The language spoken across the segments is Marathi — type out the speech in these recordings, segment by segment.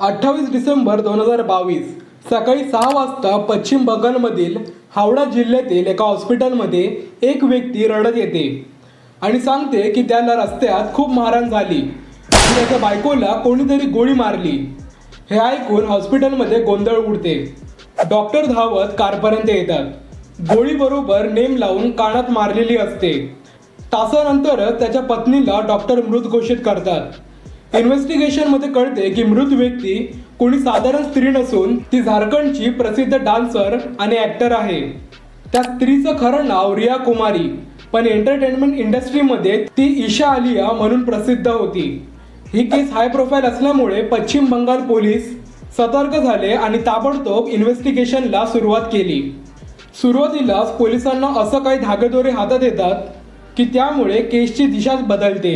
अठ्ठावीस डिसेंबर दोन हजार बावीस सकाळी सहा वाजता पश्चिम बंगालमधील हावडा जिल्ह्यातील एका हॉस्पिटलमध्ये एक व्यक्ती रडत येते आणि सांगते की त्याला रस्त्यात खूप मारहाण झाली. आणि त्याच्या बायकोला कोणीतरी गोळी मारली. हे ऐकून हॉस्पिटलमध्ये गोंधळ उडते. डॉक्टर धावत कारपर्यंत येतात. गोळीबरोबर नेम लावून कानात मारलेली असते. तासानंतरच त्याच्या पत्नीला डॉक्टर मृत घोषित करतात. इन्व्हेस्टिगेशनमध्ये कळते की मृत व्यक्ती कोणी साधारण स्त्री नसून ती झारखंडची प्रसिद्ध डान्सर आणि ॲक्टर आहे. त्या स्त्रीचं खरं नाव रिया कुमारी पण एंटरटेनमेंट इंडस्ट्रीमध्ये ती ईशा आलिया म्हणून प्रसिद्ध होती. ही केस हाय प्रोफाईल असल्यामुळे पश्चिम बंगाल पोलीस सतर्क झाले आणि ताबडतोब इन्व्हेस्टिगेशनला सुरुवात केली. सुरुवातीलाच पोलिसांना असं काही धागेदोरे हातात येतात की त्यामुळे केसची दिशाच बदलते.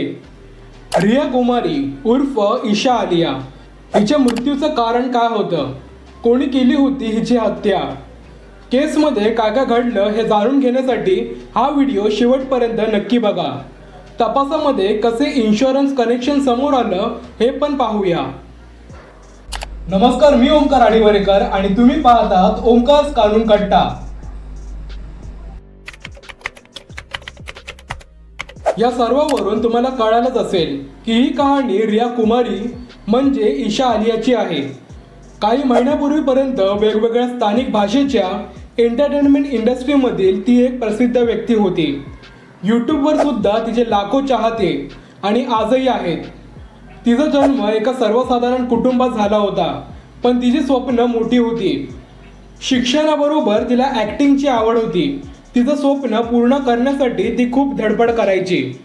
रिया कुमारी उर्फ ईशा आलिया. हिच्या मृत्यूचं कारण काय होतं? कोणी केली होती हिची हत्या? केसमध्ये काय काय घडलं हे जाणून घेण्यासाठी हा व्हिडिओ शेवटपर्यंत नक्की बघा. तपासामध्ये कसे इन्शुरन्स कनेक्शन समोर आलं हे पण पाहूया. नमस्कार मी ओंकार आडिवरेकर आणि तुम्ही पाहतात ओंकार कानून कट्टा. या सर्वावरून तुम्हाला कळालंच असेल की ही कहाणी रिया कुमारी म्हणजे ईशा आलियाची आहे. काही महिन्यापूर्वीपर्यंत वेगवेगळ्या स्थानिक भाषेच्या एंटरटेनमेंट इंडस्ट्रीमधील ती एक प्रसिद्ध व्यक्ती होती. यूट्यूबवर सुद्धा तिचे लाखो चाहते आणि आजही आहेत. तिचा जन्म एका सर्वसाधारण कुटुंबात झाला होता पण तिची स्वप्न मोठी होती. शिक्षणाबरोबर तिला ॲक्टिंगची आवड होती. तिचं स्वप्न पूर्ण करण्यासाठी ती खूप धडपड करायची.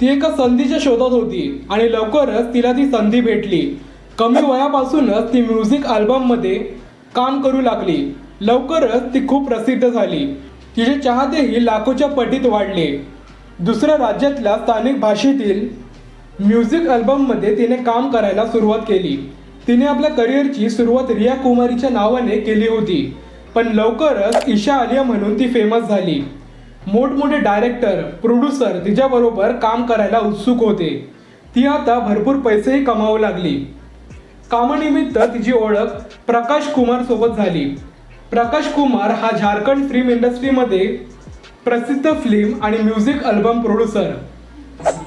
ती एका संधीच्या शोधात होती आणि लवकरच तिला ती संधी भेटली. कमी वयापासूनच ती म्युझिक अल्बममध्ये काम करू लागली. लवकरच ती खूप प्रसिद्ध झाली. तिचे चाहतेही लाखोच्या पटीत वाढले. दुसऱ्या राज्यातल्या स्थानिक भाषेतील म्युझिक अल्बममध्ये तिने काम करायला सुरुवात केली. तिने आपल्या करिअरची सुरुवात रिया कुमारीच्या नावाने केली होती. पण लवकरच ईशा आलिया म्हणून ती फेमस झाली. मोठमोठे डायरेक्टर प्रोड्युसर तिच्याबरोबर काम करायला उत्सुक होते. ती आता भरपूर पैसेही कमावू लागली. कामानिमित्त तिची ओळख प्रकाश कुमार सोबत झाली. प्रकाश कुमार हा झारखंड फिल्म इंडस्ट्रीमध्ये प्रसिद्ध फिल्म आणि म्युझिक अल्बम प्रोड्युसर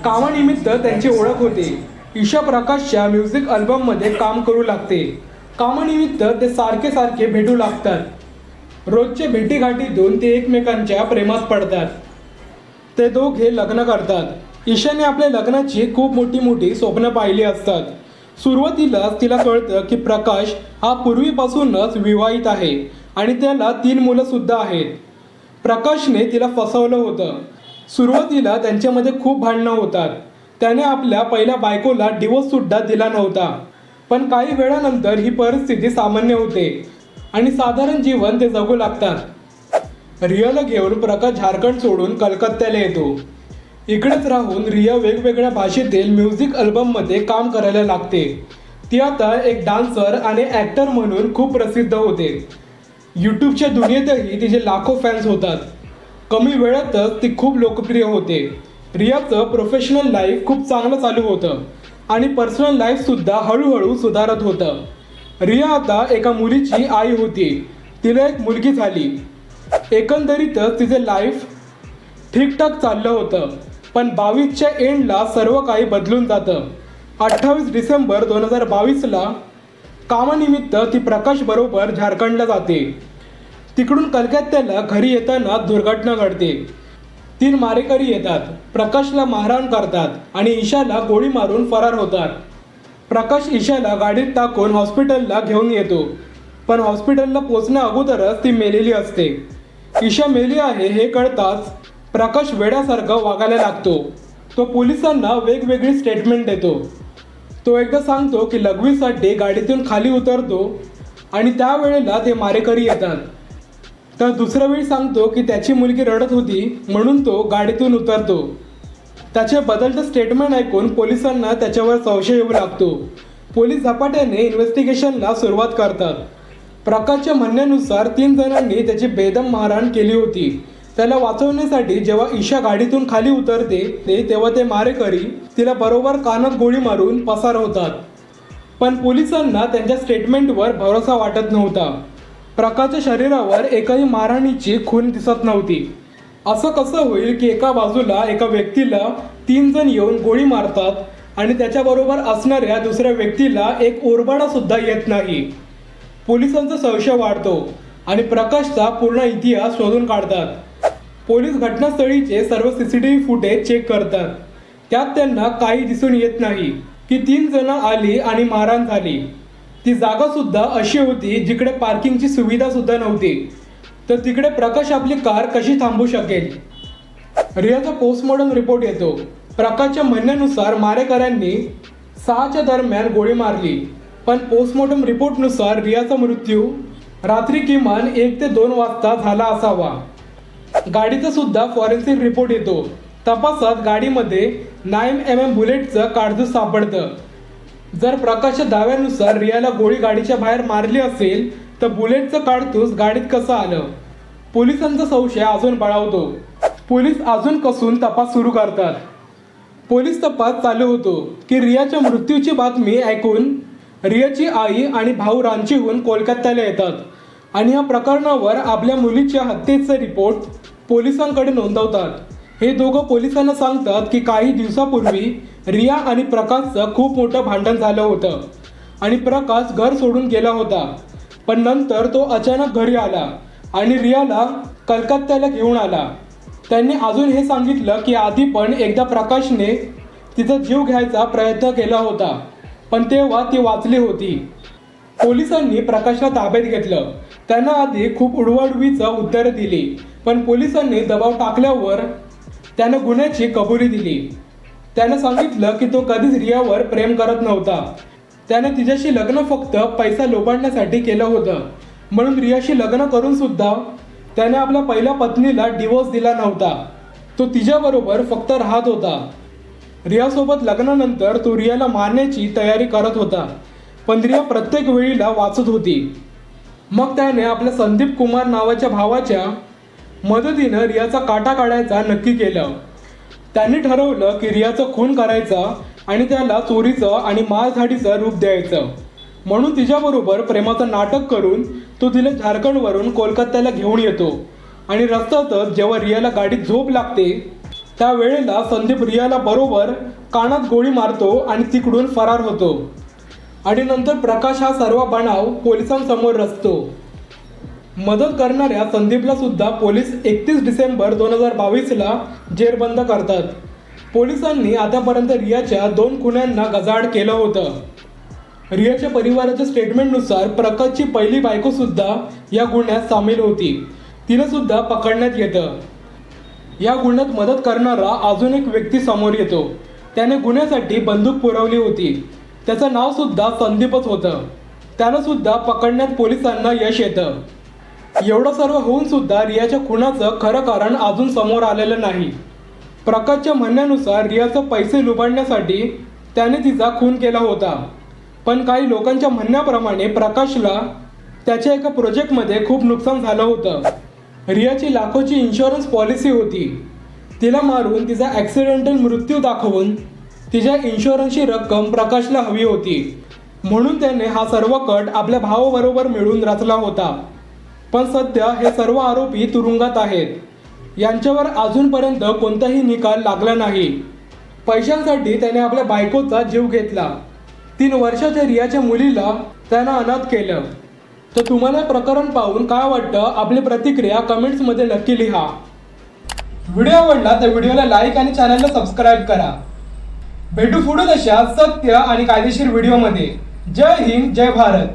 कामानिमित्त त्यांची ओळख होते. ईशा प्रकाशच्या म्युझिक अल्बममध्ये काम करू लागते. कामानिमित्त ते सारखे सारखे भेटू लागतात. रोजच्या भेटीगाठीतून ते एकमेकांच्या प्रेमात पडतात. ते दोघे लग्न करतात. ईशाने आपल्या लग्नाची खूप मोठी मोठी स्वप्न पाहिली असतात. सुरुवातीलाच तिला कळतं की प्रकाश हा पूर्वीपासूनच विवाहित आहे आणि त्याला तीन मुलं सुद्धा आहेत. प्रकाशने तिला फसवलं होतं. सुरुवातीला त्यांच्यामध्ये खूप भांडणं होतात. त्याने आपल्या पहिल्या बायकोला डिवोर्स सुद्धा दिला नव्हता. पण काही वेळानंतर ही परिस्थिती सामान्य होते. आणि साधारण जीवन ते जगू लागतात. रियाला घेऊन प्रकाश झारखंड सोडून कलकत्त्याला येतो. इकडेच राहून रिया वेगवेगळ्या भाषेतील म्युझिक अल्बममध्ये काम करायला लागते. ती आता एक डान्सर आणि ॲक्टर म्हणून खूप प्रसिद्ध होते. यूट्यूबच्या दुनियेतही तिचे लाखो फॅन्स होतात. कमी वेळातच ती खूप लोकप्रिय होते. रियाचं प्रोफेशनल लाईफ खूप चांगलं चालू होतं. आणि पर्सनल लाईफसुद्धा हळूहळू सुधारत होतं. रिया आता एका मुलीची आई होती. तिला एक मुलगी झाली. एकंदरीतच तिचे लाईफ ठीकठाक चाललं होतं पण बावीसच्या एंडला सर्व काही बदलून जातं. अठ्ठावीस डिसेंबर दोन हजार बावीसला कामानिमित्त ती प्रकाश बरोबर झारखंडला जाते. तिकडून कलकत्त्याला घरी येताना दुर्घटना घडते. तीन मारेकरी येतात प्रकाशला मारहाण करतात आणि ईशाला गोळी मारून फरार होतात. प्रकाश ईशाला गाडीत टाकून हॉस्पिटलला घेऊन येतो. पण हॉस्पिटलला पोचण्या अगोदरच ती मेलेली असते. ईशा मेली आहे हे कळताच प्रकाश वेड्यासारखं वागायला लागतो. तो पोलिसांना वेगवेगळी स्टेटमेंट देतो. तो एकदा सांगतो की लघवीसाठी गाडीतून खाली उतरतो आणि त्यावेळेला ते मारेकरी येतात. तर दुसऱ्या वेळी सांगतो की त्याची मुलगी रडत होती म्हणून तो गाडीतून उतरतो. त्याचे बदलतं स्टेटमेंट ऐकून पोलिसांना त्याच्यावर संशय येऊ लागतो. पोलीस झपाट्याने इन्व्हेस्टिगेशनला सुरुवात करतात. प्रकाशच्या म्हणण्यानुसार तीन जणांनी त्याची बेदम मारहाण केली होती. त्याला वाचवण्यासाठी जेव्हा ईशा गाडीतून खाली उतरते ते तेव्हा ते मारेकरी तिला बरोबर कानात गोळी मारून पसार होतात. पण पोलिसांना त्यांच्या स्टेटमेंटवर भरोसा वाटत नव्हता. प्रकाशच्या शरीरावर एकाही मारहाणीची खून दिसत नव्हती. असं कसं होईल की एका बाजूला एका व्यक्तीला तीन जण येऊन गोळी मारतात आणि त्याच्याबरोबर असणाऱ्या दुसऱ्या व्यक्तीला एक ओरबाडा सुद्धा येत नाही. पोलिसांचा संशय वाढतो आणि प्रकाशचा पूर्ण इतिहास शोधून काढतात. पोलीस घटनास्थळीचे सर्व C C T V footage check करतात. त्यात त्यांना काही दिसून येत नाही की तीन जण आली आणि मारहाण झाली. ती जागा सुद्धा अशी होती जिकडे पार्किंगची सुविधा सुद्धा नव्हती. तर तिकडे प्रकाश आपली कार कशी थांबू शकेल? रियाचा पोस्टमॉर्टम रिपोर्ट येतो. प्रकाशच्या म्हणण्यानुसार मारेकऱ्यांनी सहाच्या दरम्यान गोळी मारली. पण पोस्टमॉर्टम रिपोर्टनुसार रियाचा मृत्यू रात्री किमान एक ते दोन वाजता झाला असावा. गाडीचा सुद्धा फॉरेन्सिक रिपोर्ट येतो. तपासात गाडीमध्ये नाईन एम एम बुलेटचं काळजूस सापडतं. जर प्रकाशच्या दाव्यानुसार रियाला गोळी गाडीच्या बाहेर मारली असेल तर बुलेटचं काढतूस गाडीत कसं आलं? पोलिसांचा संशय अजून बळावतो. पोलीस अजून कसून तपास सुरू करतात. पोलीस तपास चालू होतो की रियाच्या मृत्यूची बातमी ऐकून रियाची आई आणि भाऊ रांचीहून कोलकात्याला येतात आणि या प्रकरणावर आपल्या मुलीच्या हत्येचा रिपोर्ट पोलिसांकडे नोंदवतात. हे दोघं पोलिसांना सांगतात की काही दिवसापूर्वी रिया आणि प्रकाशचं खूप मोठं भांडण झालं होतं आणि प्रकाश घर सोडून गेला होता. पण नंतर तो अचानक घरी आला आणि रियाला कलकत्त्याला घेऊन आला. त्यांनी अजून हे सांगितलं की आधी पण एकदा प्रकाशने तिचा जीव घ्यायचा प्रयत्न केला होता पण तेव्हा ती वाचली होती. पोलिसांनी प्रकाशला ताब्यात घेतलं. त्यांना आधी खूप उडवाडवीचं उत्तर दिली पण पोलिसांनी दबाव टाकल्यावर त्यानं गुन्ह्याची कबुली दिली. त्यानं सांगितलं की तो कधीच रियावर प्रेम करत नव्हता. त्याने तिच्याशी लग्न फक्त पैसा लोबाडण्यासाठी केलं होतं. म्हणून रियाशी लग्न करून सुद्धा त्याने आपल्या पहिल्या पत्नीला डिवोर्स दिला नव्हता. तो तिच्याबरोबर फक्त राहत होता. रियासोबत लग्नानंतर तो रियाला मारण्याची तयारी करत होता. पण रिया प्रत्येक वेळीला वाचत होती. मग त्याने आपल्या संदीप कुमार नावाच्या भावाच्या मदतीनं रियाचा काटा काढायचा नक्की केलं. त्यांनी ठरवलं की रियाचं खून करायचा आणि त्याला चोरीचं आणि मारझाडीचं रूप द्यायचं. म्हणून तिच्याबरोबर प्रेमाचं नाटक करून तो तिला झारखंडवरून कोलकात्याला घेऊन येतो. आणि रस्त्यातच जेव्हा रियाला गाडीत झोप लागते त्यावेळेला संदीप रियाला बरोबर कानात गोळी मारतो आणि तिकडून फरार होतो. आणि नंतर प्रकाश हा सर्व बनाव पोलिसांसमोर रचतो. मदत करणाऱ्या संदीपला सुद्धा पोलीस एकतीस डिसेंबर दोन हजार बावीसला जेरबंद करतात. पोलिसांनी आतापर्यंत रियाच्या दोन खुन्यांना गजाड केलं होतं. रियाच्या परिवाराच्या स्टेटमेंटनुसार प्रकाशची पहिली बायको सुद्धा या गुन्ह्यात सामील होती. तिनंसुद्धा पकडण्यात येतं. या गुन्ह्यात मदत करणारा अजून एक व्यक्ती समोर येतो. त्याने गुन्ह्यासाठी बंदूक पुरवली होती. त्याचं नाव सुद्धा संदीपच होतं. त्यानं सुद्धा पकडण्यात पोलिसांना यश येतं. एवढं सर्व होऊन सुद्धा रियाच्या खुनाचं खरं कारण अजून समोर आलेलं नाही. प्रकाशच्या म्हणण्यानुसार रियाचं पैसे लुबाडण्यासाठी त्याने तिचा खून केला होता. पण काही लोकांच्या म्हणण्याप्रमाणे प्रकाशला त्याच्या एका प्रोजेक्टमध्ये खूप नुकसान झालं होतं. रियाची लाखोची इन्शुरन्स पॉलिसी होती. तिला मारून तिचा ॲक्सिडेंटल मृत्यू दाखवून तिच्या इन्शुरन्सची रक्कम प्रकाशला हवी होती. म्हणून त्याने हा सर्व कट आपल्या भावाबरोबर मिळून रचला होता. पण सध्या हे सर्व आरोपी तुरुंगात आहेत. यांच्यावर अजूनपर्यंत कोणताही निकाल लागला नाही. पैशांसाठी त्याने आपल्या बायकोचा जीव घेतला. तीन वर्षाच्या रियाच्या मुलीला त्यानं अनाथ केलं. तर तुम्हाला प्रकरण पाहून काय वाटतं? आपली प्रतिक्रिया कमेंट्समध्ये नक्की लिहा. व्हिडिओ आवडला तर व्हिडिओला लाईक आणि चॅनलला सबस्क्राईब करा. भेटू पुढे तशा सत्य आणि कायदेशीर व्हिडिओमध्ये. जय हिंद जय भारत.